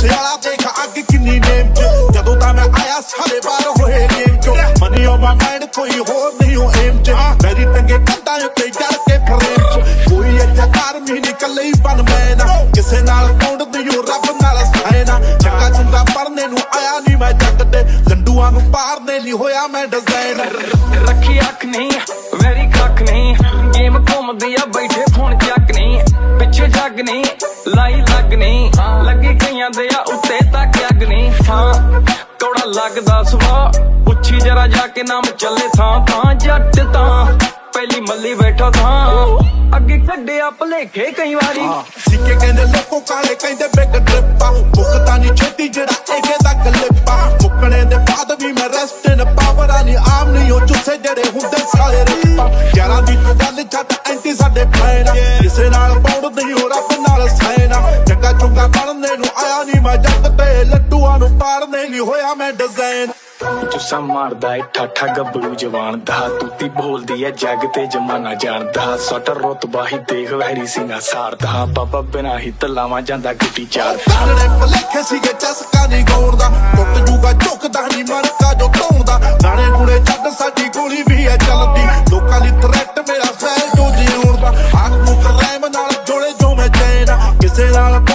ਸਿਆਲਾ ਦੇਖ ਅੱਗ ਕਿੰਨੀ ਨੇਮ ਚ। ਜਦੋਂ ਤਾਂ ਮੈਂ ਆਇਆ, ਸਾਰੇ ਬਾਹਰ ਹੋਏ ਗੇਮ ਚੋਂ। ਮਨੀ ਉਹ ਮਾਈਂਡ ਕੋਈ ਹੋਰ ਨਹੀਂ ਉਹ ਏਮ ਚ। ਮੇਰੀ ਟੰਗੇ ਕੰਧਾਂ ਉੱਤੇ ਜੜ ਕੇ ਫਰੇਮ ਚ ਕੋਈ ਅੱਜਾ ਕਾਰ ਮੀ ਨਿਕਲੇ ਹੀ ਬਨ ਮੈਂ ਨਾ ਕਿਸੇ ਨਾਲ ਕੌਂਡ ਦਿਓ ਰੱਬ ਨਾਲ ਸਾਇਨਾ ਚੰਗਾ ਚੰਗਾ ਪੜਨੇ ਨੂੰ ਆਇਆ ਨਹੀਂ ਮੈਂ ਜੱਗ ਤੇ। ਲੰਡੂਆਂ ਨੂੰ ਪਾਰਨੇ ਲਈ ਹੋਇਆ ਮੈਂ ਡਿਜ਼ਾਈਨ ਰੱਖਿਆ ਪਿੱਛੇ ਜੱਗ ਲਾਈ ਲੱਗ ਲੱਗੀ ਕਈਆਂ ਦੇ ਆ ਉੱਤੇ ਤੱਕ ਅੱਗ ਹਾਂ, ਕੌੜਾ ਲੱਗਦਾ ਸਵਾ ਉੱਚੀ ਜਰਾ ਜਾ ਕੇ ਨਾਮ ਚੱਲੇ ਥਾਂ ਥਾਂ ਜੱਟ ਤਾਂ। ਪਹਿਲੀ ਮੱਲੀ ਬੈਠਾ ਥਾਂ। ਅੱਗੇ ਕੱਢਿਆ ਭਲੇਖੇ ਕਈ ਵਾਰੀ। ਸਿੱਕੇ ਕਹਿੰਦੇ ਲੋਕੋ ਕਾਲੇ ਕਹਿੰਦੇ ਬਿਗ ਟ੍ਰਿਪਾ ਮੁੱਕਦਾ ਨਹੀਂ ਛੇਤੀ, ਜਿਹੜਾ ਇਹਦੇ ਦਾ ਕਲਿੱਪਾ ਮੁੱਕਣੇ ਦੇ ਬਾਅਦ ਵੀ ਮੈਂ ਰੈਸਟ ਇਨ ਪਾਵਰ ਆ। ਆਮ ਨਹੀਂ ਉਹ ਚੁੱਸੇ ਜਿਹੜੇ ਹੁੰਦੇ ਸਾਰੇ ਰੱਪਾ ਫੈਨ ਕਿਸੇ ਨਾਲ ਪੌੜ ਨਹੀਂ ਹੋ ਰੱਬ ਨਾਲ ਸੈਨਾ ਚੰਗਾ ਚੁੰਗਾ ਬਣਨੇ ਨੂੰ ਆਇਆ ਨਹੀਂ ਮੈਂ ਜੱਗ ਤੇ। ਲੱਡੂਆਂ ਨੂੰ ਪਾੜਨੇ ਨਹੀਂ ਹੋਇਆ ਮੈਂ ਡਿਜ਼ਾਈਨ ਜੁੱਸਾ ਮਾਰਦਾ ਏ ਠਾਠਾ ਗੱਭਰੂ ਜਵਾਨ ਦਾ। ਤੂਤੀ ਬੋਲਦੀ ਏ ਜੱਗ ਤੇ ਜਮਾਨਾ ਜਾਣਦਾ। ਸਟਰ ਰੁਤਬਾ ਹੀ ਦੇਖ ਵੈਰੀ ਸਿੰਘਾ ਸਾਰਦਾ। ਬਾਬਾ ਬਿਨਾ ਹੀ ਤਲਾਵਾਂ ਜਾਂਦਾ ਗੁੱਟੀ ਚਾਰਦਾ। ਸਾਲੜੇ ਭਲੇਖੇ ਸੀਗੇ ਚਸਕਾ ਨਹੀਂ ਗਾਉਣ ਦਾ ਟੁੱਟ ਜੂਗਾ ਝੁਕਦਾ ਨਹੀਂ ਮਰਕਾ te da la